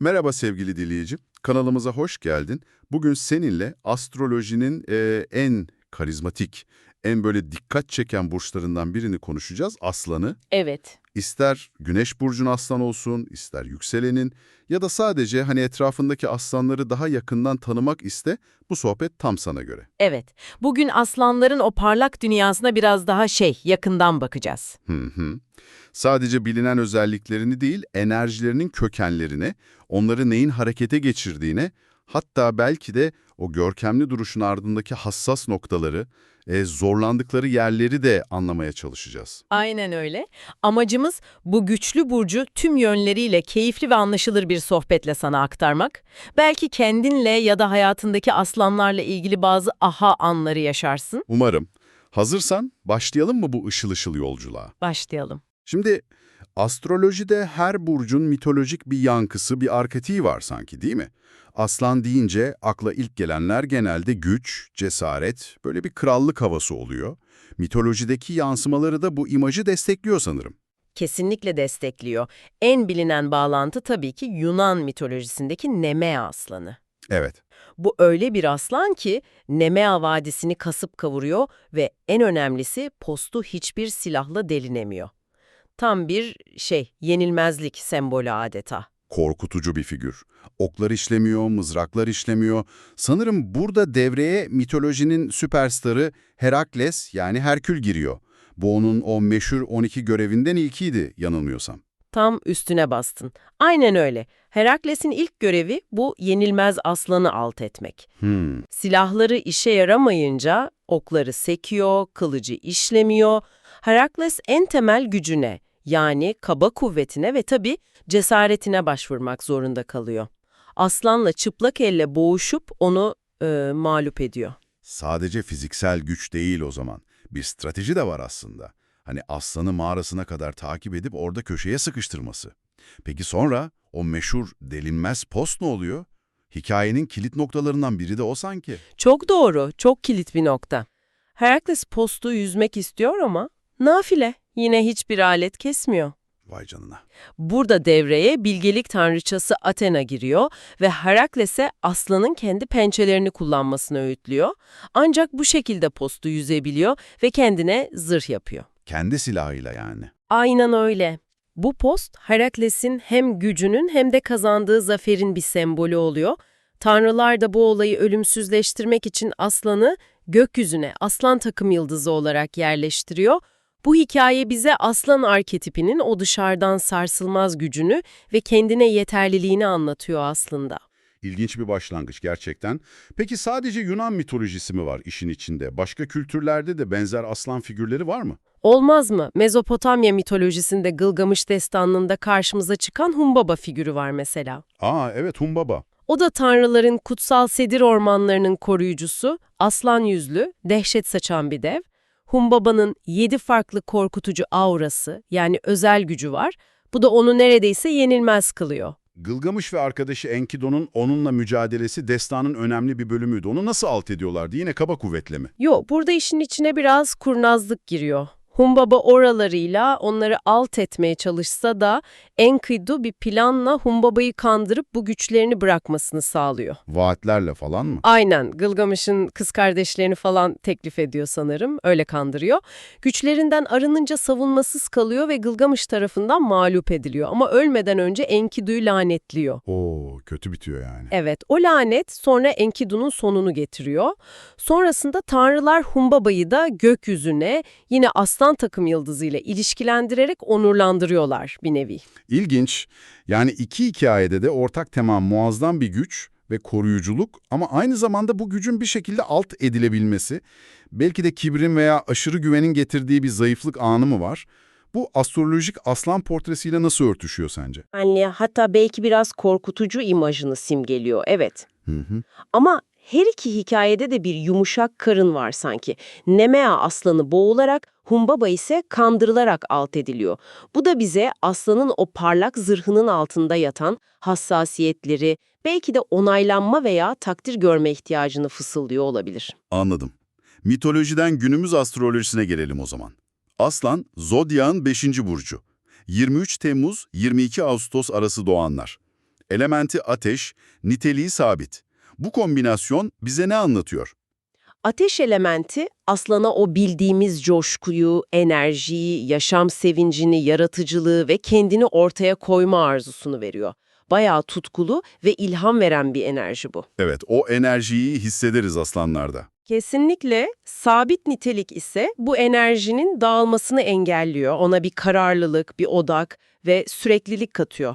Merhaba sevgili dinleyici, kanalımıza hoş geldin. Bugün seninle astrolojinin e, en karizmatik, en böyle dikkat çeken burçlarından birini konuşacağız, Aslan'ı. Evet. İster Güneş burcun aslan olsun, ister yükselenin ya da sadece hani etrafındaki aslanları daha yakından tanımak iste, bu sohbet tam sana göre. Evet. Bugün aslanların o parlak dünyasına biraz daha şey, yakından bakacağız. Hı hı. Sadece bilinen özelliklerini değil, enerjilerinin kökenlerine, onları neyin harekete geçirdiğine, hatta belki de o görkemli duruşun ardındaki hassas noktaları, e, zorlandıkları yerleri de anlamaya çalışacağız. Aynen öyle. Amacımız bu güçlü burcu tüm yönleriyle keyifli ve anlaşılır bir sohbetle sana aktarmak. Belki kendinle ya da hayatındaki aslanlarla ilgili bazı aha anları yaşarsın. Umarım. Hazırsan başlayalım mı bu ışıl ışıl yolculuğa? Başlayalım. Şimdi astrolojide her burcun mitolojik bir yankısı, bir arketiği var sanki değil mi? Aslan deyince akla ilk gelenler genelde güç, cesaret, böyle bir krallık havası oluyor. Mitolojideki yansımaları da bu imajı destekliyor sanırım. Kesinlikle destekliyor. En bilinen bağlantı tabii ki Yunan mitolojisindeki Nemea aslanı. Evet, Bu öyle bir aslan ki Nemea vadisini kasıp kavuruyor ve en önemlisi postu hiçbir silahla delinemiyor. Tam bir şey, yenilmezlik sembolü adeta. korkutucu bir figür. Oklar işlemiyor, mızraklar işlemiyor. Sanırım burada devreye mitolojinin süperstarı Herakles yani Herkül giriyor. Bu onun o meşhur 12 görevinden ilkiydi yanılmıyorsam. Tam üstüne bastın. Aynen öyle. Herakles'in ilk görevi bu yenilmez aslanı alt etmek. Hmm. Silahları işe yaramayınca okları sekiyor, kılıcı işlemiyor. Herakles en temel gücüne yani kaba kuvvetine ve tabii cesaretine başvurmak zorunda kalıyor. Aslanla çıplak elle boğuşup onu e, mağlup ediyor. Sadece fiziksel güç değil o zaman. Bir strateji de var aslında. Hani aslanı mağarasına kadar takip edip orada köşeye sıkıştırması. Peki sonra o meşhur delinmez post ne oluyor? Hikayenin kilit noktalarından biri de o sanki. Çok doğru, çok kilit bir nokta. Herakles postu yüzmek istiyor ama nafile. Yine hiçbir alet kesmiyor. Vay canına. Burada devreye bilgelik tanrıçası Athena giriyor ve Herakles'e aslanın kendi pençelerini kullanmasını öğütlüyor. Ancak bu şekilde postu yüzebiliyor ve kendine zırh yapıyor. Kendi silahıyla yani. Aynen öyle. Bu post Herakles'in hem gücünün hem de kazandığı zaferin bir sembolü oluyor. Tanrılar da bu olayı ölümsüzleştirmek için aslanı gökyüzüne aslan takım yıldızı olarak yerleştiriyor. Bu hikaye bize aslan arketipinin o dışarıdan sarsılmaz gücünü ve kendine yeterliliğini anlatıyor aslında. İlginç bir başlangıç gerçekten. Peki sadece Yunan mitolojisi mi var işin içinde? Başka kültürlerde de benzer aslan figürleri var mı? Olmaz mı? Mezopotamya mitolojisinde Gılgamış destanında karşımıza çıkan Humbaba figürü var mesela. Aa evet Humbaba. O da tanrıların kutsal sedir ormanlarının koruyucusu, aslan yüzlü, dehşet saçan bir dev. Humbaba'nın yedi farklı korkutucu aurası yani özel gücü var. Bu da onu neredeyse yenilmez kılıyor. Gılgamış ve arkadaşı Enkidu'nun onunla mücadelesi destanın önemli bir bölümüydü. Onu nasıl alt ediyorlardı? Yine kaba kuvvetle mi? Yo, burada işin içine biraz kurnazlık giriyor. Humbaba oralarıyla onları alt etmeye çalışsa da Enkidu bir planla Humbaba'yı kandırıp bu güçlerini bırakmasını sağlıyor. Vaatlerle falan mı? Aynen, Gılgamış'ın kız kardeşlerini falan teklif ediyor sanırım, öyle kandırıyor. Güçlerinden arınınca savunmasız kalıyor ve Gılgamış tarafından mağlup ediliyor. Ama ölmeden önce Enkidu'yu lanetliyor. Oo kötü bitiyor yani. Evet, o lanet sonra Enkidu'nun sonunu getiriyor. Sonrasında tanrılar Humbaba'yı da gökyüzüne yine aslan takım yıldızıyla ilişkilendirerek onurlandırıyorlar bir nevi. İlginç. Yani iki hikayede de ortak tema muazzam bir güç ve koruyuculuk ama aynı zamanda bu gücün bir şekilde alt edilebilmesi, belki de kibrin veya aşırı güvenin getirdiği bir zayıflık anı mı var? Bu astrolojik aslan portresiyle nasıl örtüşüyor sence? Anne hatta belki biraz korkutucu imajını simgeliyor, evet. Hı hı. Ama her iki hikayede de bir yumuşak karın var sanki. Nemea aslanı boğularak, Humbaba ise kandırılarak alt ediliyor. Bu da bize aslanın o parlak zırhının altında yatan hassasiyetleri, belki de onaylanma veya takdir görme ihtiyacını fısıldıyor olabilir. Anladım. Mitolojiden günümüz astrolojisine gelelim o zaman. Aslan, Zodyak'ın 5. burcu. 23 Temmuz-22 Ağustos arası doğanlar. Elementi ateş, niteliği sabit. Bu kombinasyon bize ne anlatıyor? Ateş elementi aslana o bildiğimiz coşkuyu, enerjiyi, yaşam sevincini, yaratıcılığı ve kendini ortaya koyma arzusunu veriyor. Bayağı tutkulu ve ilham veren bir enerji bu. Evet, o enerjiyi hissederiz aslanlarda. Kesinlikle sabit nitelik ise bu enerjinin dağılmasını engelliyor. Ona bir kararlılık, bir odak ve süreklilik katıyor.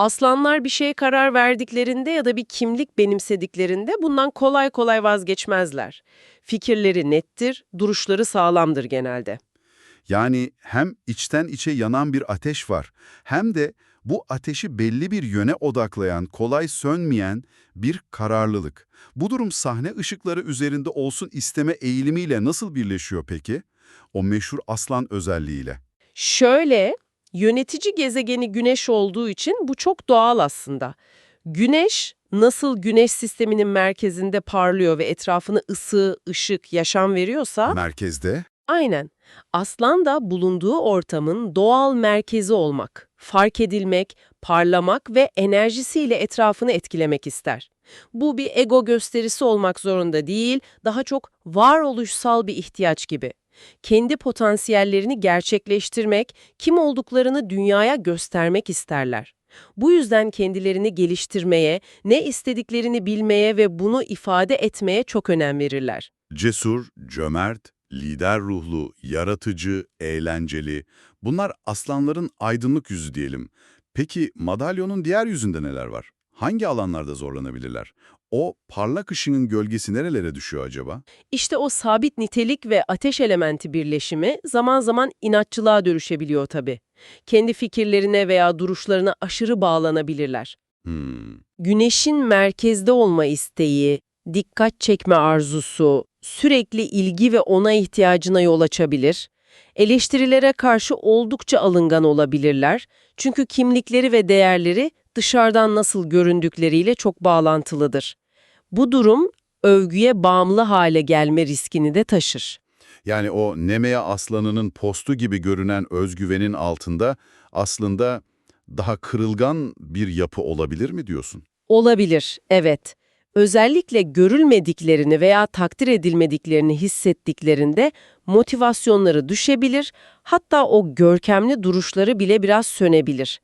Aslanlar bir şeye karar verdiklerinde ya da bir kimlik benimsediklerinde bundan kolay kolay vazgeçmezler. Fikirleri nettir, duruşları sağlamdır genelde. Yani hem içten içe yanan bir ateş var, hem de bu ateşi belli bir yöne odaklayan, kolay sönmeyen bir kararlılık. Bu durum sahne ışıkları üzerinde olsun isteme eğilimiyle nasıl birleşiyor peki? O meşhur aslan özelliğiyle. Şöyle, yönetici gezegeni Güneş olduğu için bu çok doğal aslında. Güneş nasıl Güneş sisteminin merkezinde parlıyor ve etrafını ısı, ışık, yaşam veriyorsa Merkezde aynen. Aslan da bulunduğu ortamın doğal merkezi olmak, fark edilmek, parlamak ve enerjisiyle etrafını etkilemek ister. Bu bir ego gösterisi olmak zorunda değil, daha çok varoluşsal bir ihtiyaç gibi. Kendi potansiyellerini gerçekleştirmek, kim olduklarını dünyaya göstermek isterler. Bu yüzden kendilerini geliştirmeye, ne istediklerini bilmeye ve bunu ifade etmeye çok önem verirler. cesur, cömert, lider ruhlu, yaratıcı, eğlenceli. Bunlar aslanların aydınlık yüzü diyelim. Peki madalyonun diğer yüzünde neler var? Hangi alanlarda zorlanabilirler? O parlak ışığın gölgesi nerelere düşüyor acaba? İşte o sabit nitelik ve ateş elementi birleşimi zaman zaman inatçılığa dönüşebiliyor tabii. Kendi fikirlerine veya duruşlarına aşırı bağlanabilirler. Hmm. Güneşin merkezde olma isteği, dikkat çekme arzusu, sürekli ilgi ve ona ihtiyacına yol açabilir. Eleştirilere karşı oldukça alıngan olabilirler. Çünkü kimlikleri ve değerleri dışarıdan nasıl göründükleriyle çok bağlantılıdır. Bu durum övgüye bağımlı hale gelme riskini de taşır. Yani o Nemea aslanının postu gibi görünen özgüvenin altında aslında daha kırılgan bir yapı olabilir mi diyorsun? Olabilir, evet. Özellikle görülmediklerini veya takdir edilmediklerini hissettiklerinde motivasyonları düşebilir, hatta o görkemli duruşları bile biraz sönebilir.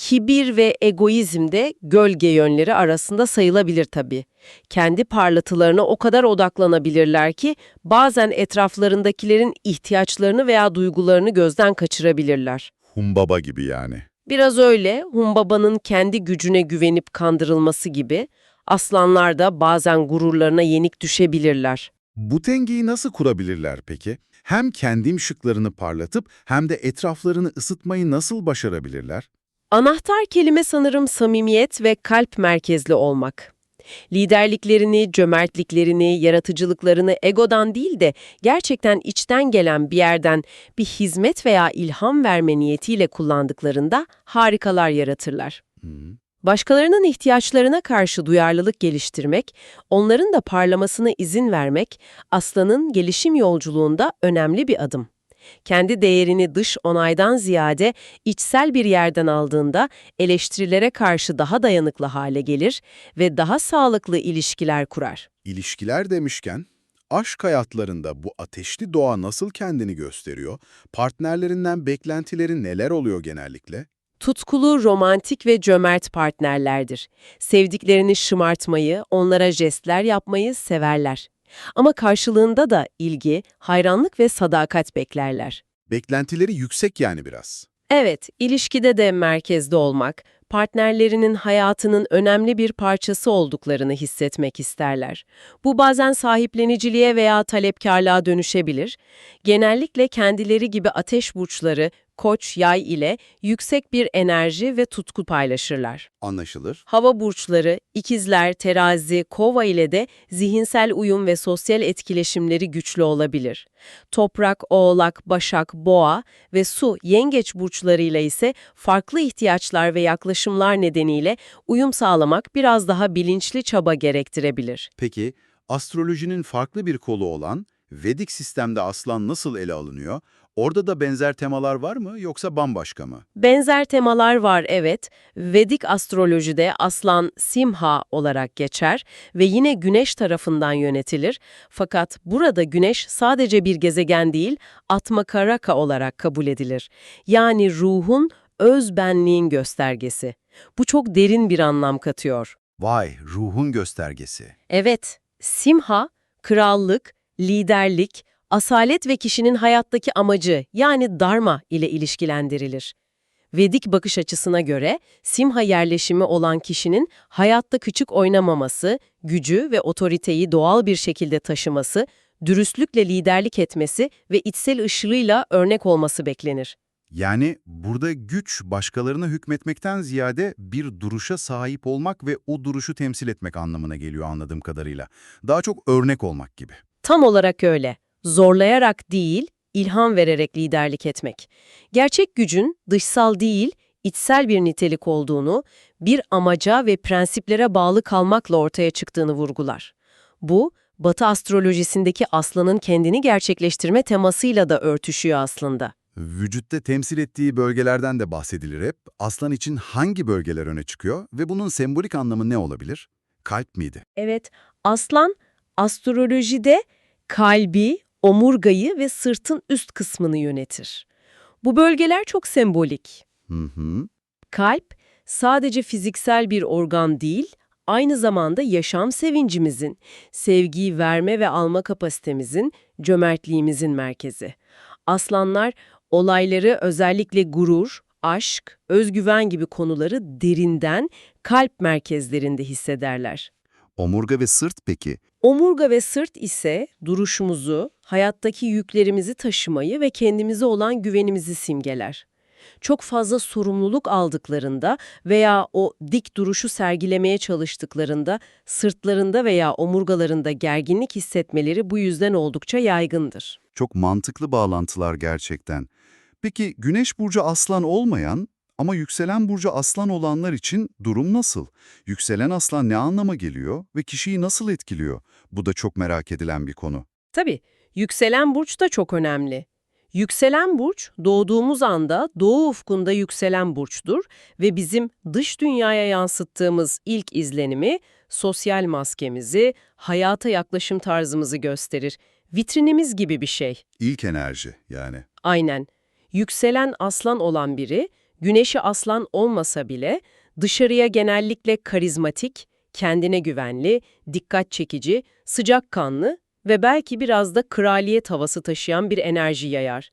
Kibir ve egoizm de gölge yönleri arasında sayılabilir tabii. Kendi parlatılarına o kadar odaklanabilirler ki bazen etraflarındakilerin ihtiyaçlarını veya duygularını gözden kaçırabilirler. Humbaba gibi yani. Biraz öyle, Humbaba'nın kendi gücüne güvenip kandırılması gibi, aslanlar da bazen gururlarına yenik düşebilirler. Bu dengeyi nasıl kurabilirler peki? Hem kendi ışıklarını parlatıp hem de etraflarını ısıtmayı nasıl başarabilirler? Anahtar kelime sanırım samimiyet ve kalp merkezli olmak. Liderliklerini, cömertliklerini, yaratıcılıklarını egodan değil de gerçekten içten gelen bir yerden bir hizmet veya ilham verme niyetiyle kullandıklarında harikalar yaratırlar. Başkalarının ihtiyaçlarına karşı duyarlılık geliştirmek, onların da parlamasına izin vermek, aslanın gelişim yolculuğunda önemli bir adım. Kendi değerini dış onaydan ziyade içsel bir yerden aldığında eleştirilere karşı daha dayanıklı hale gelir ve daha sağlıklı ilişkiler kurar. İlişkiler demişken, aşk hayatlarında bu ateşli doğa nasıl kendini gösteriyor? Partnerlerinden beklentileri neler oluyor genellikle? Tutkulu, romantik ve cömert partnerlerdir. Sevdiklerini şımartmayı, onlara jestler yapmayı severler. Ama karşılığında da ilgi, hayranlık ve sadakat beklerler. Beklentileri yüksek yani biraz. Evet, ilişkide de merkezde olmak, partnerlerinin hayatının önemli bir parçası olduklarını hissetmek isterler. Bu bazen sahipleniciliğe veya talepkarlığa dönüşebilir. Genellikle kendileri gibi ateş burçları, koç, yay ile yüksek bir enerji ve tutku paylaşırlar. Anlaşılır. Hava burçları, ikizler, terazi, kova ile de zihinsel uyum ve sosyal etkileşimleri güçlü olabilir. Toprak, oğlak, başak, boğa ve su, yengeç burçlarıyla ise farklı ihtiyaçlar ve yaklaşımlar nedeniyle uyum sağlamak biraz daha bilinçli çaba gerektirebilir. Peki, astrolojinin farklı bir kolu olan Vedik sistemde aslan nasıl ele alınıyor? Orada da benzer temalar var mı yoksa bambaşka mı? Benzer temalar var evet. Vedik astrolojide aslan Simha olarak geçer ve yine güneş tarafından yönetilir. Fakat burada güneş sadece bir gezegen değil, Atmakaraka olarak kabul edilir. Yani ruhun öz benliğin göstergesi. Bu çok derin bir anlam katıyor. Vay, ruhun göstergesi. Evet, Simha, krallık, liderlik, asalet ve kişinin hayattaki amacı yani dharma ile ilişkilendirilir. Vedik bakış açısına göre Simha yerleşimi olan kişinin hayatta küçük oynamaması, gücü ve otoriteyi doğal bir şekilde taşıması, dürüstlükle liderlik etmesi ve içsel ışığıyla örnek olması beklenir. Yani burada güç başkalarına hükmetmekten ziyade bir duruşa sahip olmak ve o duruşu temsil etmek anlamına geliyor anladığım kadarıyla. Daha çok örnek olmak gibi. Tam olarak öyle. Zorlayarak değil, ilham vererek liderlik etmek. Gerçek gücün dışsal değil, içsel bir nitelik olduğunu, bir amaca ve prensiplere bağlı kalmakla ortaya çıktığını vurgular. Bu, Batı astrolojisindeki aslanın kendini gerçekleştirme temasıyla da örtüşüyor aslında. Vücutta temsil ettiği bölgelerden de bahsedilir hep. Aslan için hangi bölgeler öne çıkıyor ve bunun sembolik anlamı ne olabilir? Kalp miydi? Evet, aslan astrolojide kalbi, omurgayı ve sırtın üst kısmını yönetir. Bu bölgeler çok sembolik. Hı hı. Kalp sadece fiziksel bir organ değil, aynı zamanda yaşam sevincimizin, sevgiyi verme ve alma kapasitemizin, cömertliğimizin merkezi. Aslanlar olayları özellikle gurur, aşk, özgüven gibi konuları derinden kalp merkezlerinde hissederler. Omurga ve sırt peki? Omurga ve sırt ise duruşumuzu, hayattaki yüklerimizi taşımayı ve kendimize olan güvenimizi simgeler. Çok fazla sorumluluk aldıklarında veya o dik duruşu sergilemeye çalıştıklarında sırtlarında veya omurgalarında gerginlik hissetmeleri bu yüzden oldukça yaygındır. Çok mantıklı bağlantılar gerçekten. Peki Güneş burcu aslan olmayan ama yükselen burcu aslan olanlar için durum nasıl? Yükselen aslan ne anlama geliyor ve kişiyi nasıl etkiliyor? Bu da çok merak edilen bir konu. Tabii, yükselen burç da çok önemli. Yükselen burç, doğduğumuz anda doğu ufkunda yükselen burçtur ve bizim dış dünyaya yansıttığımız ilk izlenimi, sosyal maskemizi, hayata yaklaşım tarzımızı gösterir. Vitrinimiz gibi bir şey. İlk enerji yani. Aynen. Yükselen aslan olan biri, güneşi aslan olmasa bile dışarıya genellikle karizmatik, kendine güvenli, dikkat çekici, sıcakkanlı ve belki biraz da kraliyet havası taşıyan bir enerji yayar.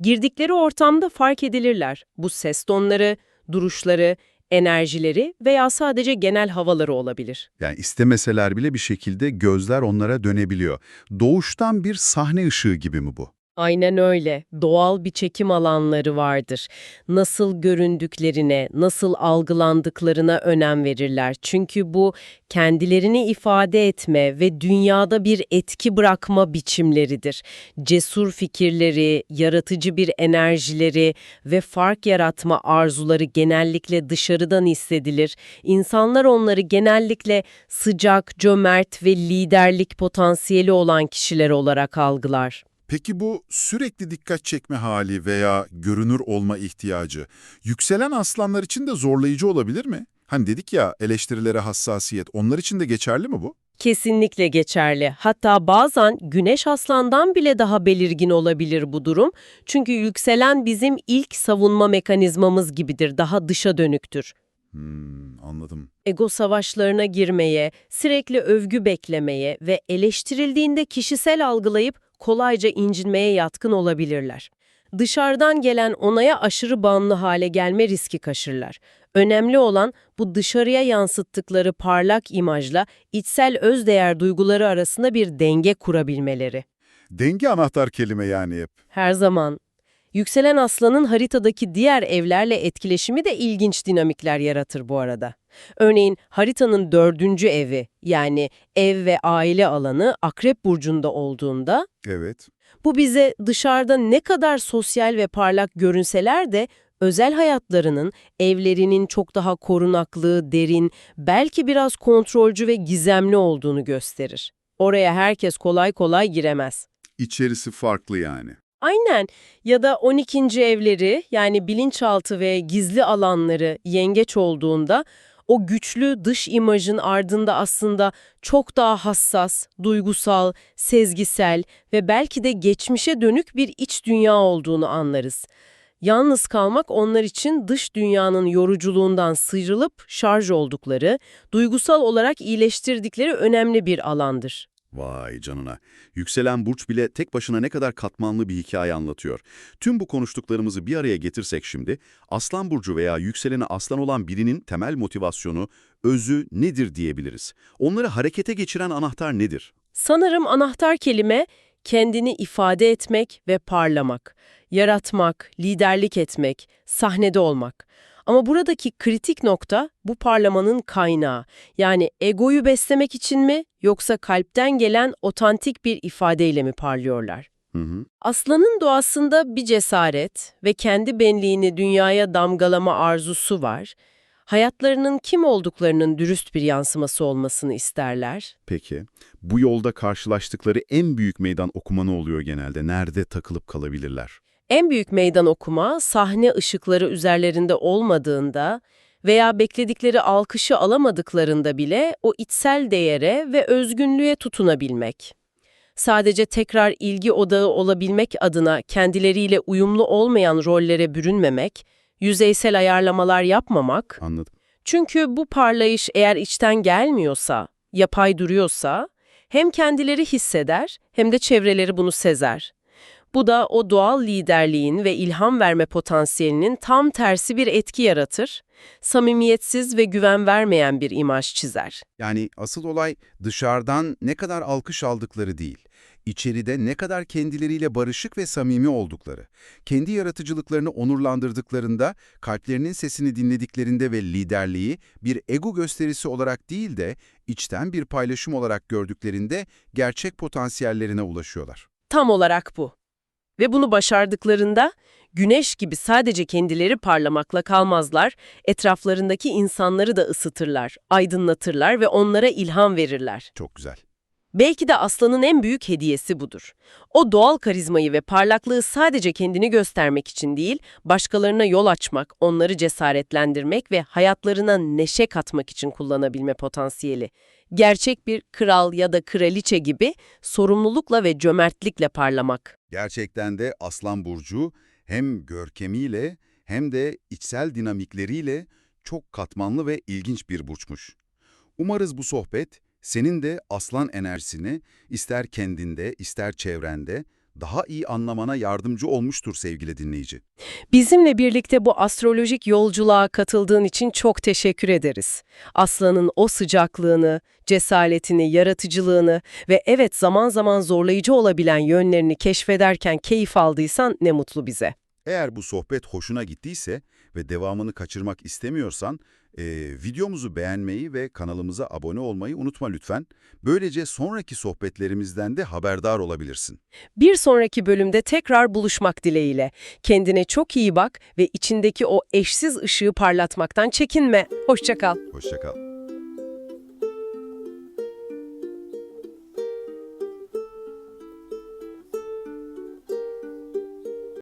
Girdikleri ortamda fark edilirler. Bu ses tonları, duruşları, enerjileri veya sadece genel havaları olabilir. Yani istemeseler bile bir şekilde gözler onlara dönebiliyor. Doğuştan bir sahne ışığı gibi mi bu? Aynen öyle. Doğal bir çekim alanları vardır. Nasıl göründüklerine, nasıl algılandıklarına önem verirler. Çünkü bu kendilerini ifade etme ve dünyada bir etki bırakma biçimleridir. Cesur fikirleri, yaratıcı bir enerjileri ve fark yaratma arzuları genellikle dışarıdan hissedilir. İnsanlar onları genellikle sıcak, cömert ve liderlik potansiyeli olan kişiler olarak algılar. Peki bu sürekli dikkat çekme hali veya görünür olma ihtiyacı yükselen aslanlar için de zorlayıcı olabilir mi? Hani dedik ya eleştirilere hassasiyet onlar için de geçerli mi bu? Kesinlikle geçerli. Hatta bazen güneş aslandan bile daha belirgin olabilir bu durum. Çünkü yükselen bizim ilk savunma mekanizmamız gibidir, daha dışa dönüktür. Hmm, anladım. Ego savaşlarına girmeye, sürekli övgü beklemeye ve eleştirildiğinde kişisel algılayıp kolayca incinmeye yatkın olabilirler. Dışarıdan gelen onaya aşırı bağımlı hale gelme riski kaşırlar. Önemli olan bu dışarıya yansıttıkları parlak imajla içsel özdeğer duyguları arasında bir denge kurabilmeleri. Denge anahtar kelime yani hep. Her zaman. Yükselen aslanın haritadaki diğer evlerle etkileşimi de ilginç dinamikler yaratır bu arada. Örneğin haritanın dördüncü evi yani ev ve aile alanı Akrep Burcu'nda olduğunda Evet. bu bize dışarıda ne kadar sosyal ve parlak görünseler de özel hayatlarının, evlerinin çok daha korunaklı, derin, belki biraz kontrolcü ve gizemli olduğunu gösterir. Oraya herkes kolay kolay giremez. İçerisi farklı yani. Aynen ya da 12. evleri yani bilinçaltı ve gizli alanları yengeç olduğunda o güçlü dış imajın ardında aslında çok daha hassas, duygusal, sezgisel ve belki de geçmişe dönük bir iç dünya olduğunu anlarız. Yalnız kalmak onlar için dış dünyanın yoruculuğundan sıyrılıp şarj oldukları, duygusal olarak iyileştirdikleri önemli bir alandır. Vay canına. Yükselen burç bile tek başına ne kadar katmanlı bir hikaye anlatıyor. Tüm bu konuştuklarımızı bir araya getirsek şimdi, Aslan burcu veya yükseleni aslan olan birinin temel motivasyonu, özü nedir diyebiliriz? Onları harekete geçiren anahtar nedir? Sanırım anahtar kelime kendini ifade etmek ve parlamak, yaratmak, liderlik etmek, sahnede olmak. Ama buradaki kritik nokta bu parlamanın kaynağı. Yani egoyu beslemek için mi yoksa kalpten gelen otantik bir ifadeyle mi parlıyorlar? Hı hı. Aslanın doğasında bir cesaret ve kendi benliğini dünyaya damgalama arzusu var. Hayatlarının kim olduklarının dürüst bir yansıması olmasını isterler. Peki, bu yolda karşılaştıkları en büyük meydan okuma ne oluyor genelde? Nerede takılıp kalabilirler? En büyük meydan okuma sahne ışıkları üzerlerinde olmadığında veya bekledikleri alkışı alamadıklarında bile o içsel değere ve özgünlüğe tutunabilmek. Sadece tekrar ilgi odağı olabilmek adına kendileriyle uyumlu olmayan rollere bürünmemek, yüzeysel ayarlamalar yapmamak, Anladım. çünkü bu parlayış eğer içten gelmiyorsa, yapay duruyorsa, hem kendileri hisseder hem de çevreleri bunu sezer. Bu da o doğal liderliğin ve ilham verme potansiyelinin tam tersi bir etki yaratır, samimiyetsiz ve güven vermeyen bir imaj çizer. Yani asıl olay dışarıdan ne kadar alkış aldıkları değil, içeride ne kadar kendileriyle barışık ve samimi oldukları. Kendi yaratıcılıklarını onurlandırdıklarında, kalplerinin sesini dinlediklerinde ve liderliği bir ego gösterisi olarak değil de içten bir paylaşım olarak gördüklerinde gerçek potansiyellerine ulaşıyorlar. Tam olarak bu. Ve bunu başardıklarında güneş gibi sadece kendileri parlamakla kalmazlar, etraflarındaki insanları da ısıtırlar, aydınlatırlar ve onlara ilham verirler. Çok güzel. Belki de aslanın en büyük hediyesi budur. O doğal karizmayı ve parlaklığı sadece kendini göstermek için değil, başkalarına yol açmak, onları cesaretlendirmek ve hayatlarına neşe katmak için kullanabilme potansiyeli. Gerçek bir kral ya da kraliçe gibi sorumlulukla ve cömertlikle parlamak. Gerçekten de Aslan Burcu hem görkemiyle hem de içsel dinamikleriyle çok katmanlı ve ilginç bir burçmuş. Umarız bu sohbet senin de aslan enerjisini ister kendinde ister çevrende daha iyi anlamana yardımcı olmuştur sevgili dinleyici. Bizimle birlikte bu astrolojik yolculuğa katıldığın için çok teşekkür ederiz. Aslanın o sıcaklığını, cesaretini, yaratıcılığını ve evet zaman zaman zorlayıcı olabilen yönlerini keşfederken keyif aldıysan ne mutlu bize. Eğer bu sohbet hoşuna gittiyse ve devamını kaçırmak istemiyorsan, e, videomuzu beğenmeyi ve kanalımıza abone olmayı unutma lütfen. Böylece sonraki sohbetlerimizden de haberdar olabilirsin. Bir sonraki bölümde tekrar buluşmak dileğiyle. Kendine çok iyi bak ve içindeki o eşsiz ışığı parlatmaktan çekinme. Hoşça kal. Hoşça kal.